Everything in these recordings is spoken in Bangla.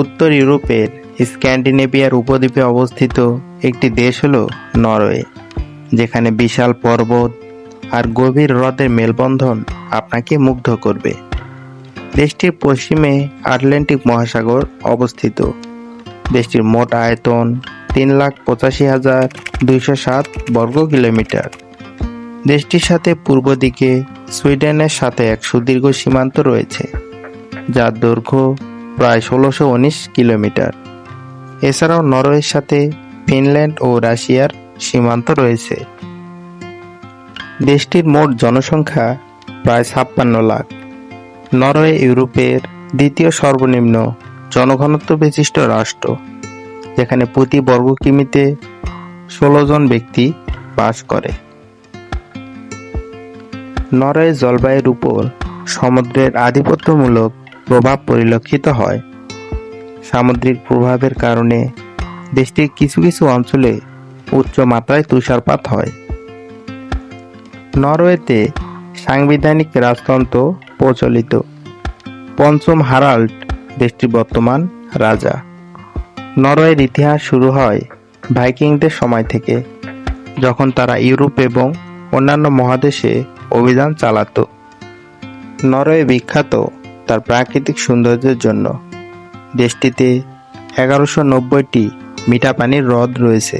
উত্তর ইউরোপের স্ক্যান্ডিনেভিয়ার উপদ্বীপে অবস্থিত একটি দেশ হলো নরওয়ে, যেখানে বিশাল পর্বত আর গভীর হ্রদের মেলবন্ধন আপনাকে মুগ্ধ করবে। দেশটির পশ্চিমে আটলান্টিক মহাসাগর অবস্থিত। দেশটির মোট আয়তন তিন লাখ পঁচাশি হাজার দুইশো সাত বর্গ কিলোমিটার। দেশটির সাথে পূর্ব দিকে সুইডেনের সাথে এক সুদীর্ঘ সীমান্ত রয়েছে, যার দৈর্ঘ্য প্রায় ষোলোশো উনিশ কিলোমিটার। এছাড়াও নরওয়ের সাথে ফিনল্যান্ড ও রাশিয়ার সীমান্ত রয়েছে। দেশটির মোট জনসংখ্যা প্রায় ছাপ্পান্ন লাখ। নরওয়ে ইউরোপের দ্বিতীয় সর্বনিম্ন জনঘনত্ব বিশিষ্ট রাষ্ট্র, যেখানে প্রতি বর্গ কিমিতে ষোলো জন ব্যক্তি বাস করে। নরওয়ে জলবায়ুর উপর সমুদ্রের আধিপত্যমূলক প্রভাব পরিলক্ষিত হয়। সামুদ্রিক প্রভাবের কারণে দেশটির কিছু কিছু অঞ্চলে উচ্চ মাত্রায় তুষারপাত হয়। নরওয়েতে সাংবিধানিক রাজতন্ত্র প্রচলিত। পঞ্চম হারাল্ড দেশটির বর্তমান রাজা। নরওয়ের ইতিহাস শুরু হয় ভাইকিংদের সময় থেকে, যখন তারা ইউরোপ এবং অন্যান্য মহাদেশে অভিযান চালাতো। নরওয়ে বিখ্যাত তার প্রাকৃতিক সৌন্দর্যের জন্য। দেশটিতে এগারোশো নব্বইটি মিঠা পানির হ্রদ রয়েছে।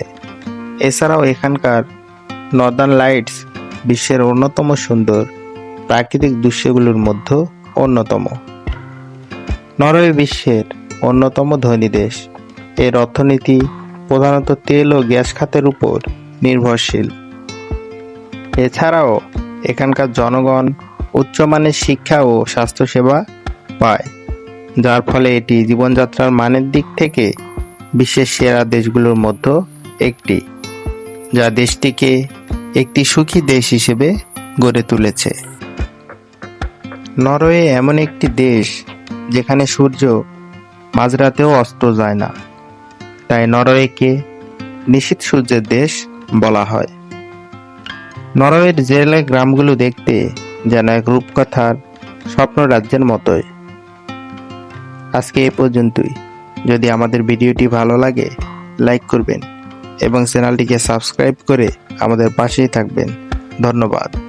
এছাড়াও এখানকার নর্দার্ন লাইটস বিশ্বের অন্যতম সুন্দর প্রাকৃতিক দৃশ্যগুলোর মধ্যে অন্যতম। নরওয়ে বিশ্বের অন্যতম ধনী দেশ। এর অর্থনীতি প্রধানত তেল ও গ্যাস খাতের উপর নির্ভরশীল। এছাড়াও এখানকার জনগণ উচ্চমানের শিক্ষা ও স্বাস্থ্যসেবা পায়, যার ফলে এটি জীবনযাত্রার মানের দিক থেকে বিশ্বের সেরা দেশগুলোর মধ্যে একটি, যা দেশটিকে একটি সুখী দেশ হিসেবে গড়ে তুলেছে। নরওয়ে এমন একটি দেশ যেখানে সূর্য মাঝরাতেও অস্ত যায় না, তাই নরওয়েকে নিশীত সূর্যের দেশ বলা হয়। নরওয়ের জেলে গ্রামগুলো দেখতে যেন এক রূপকথার স্বপ্ন রাজ্যের মতোই। আজকে এ পর্যন্তই। যদি আমাদের ভিডিওটি ভালো লাগে, লাইক করবেন এবং চ্যানেলটিকে সাবস্ক্রাইব করে আমাদের পাশেই থাকবেন। ধন্যবাদ।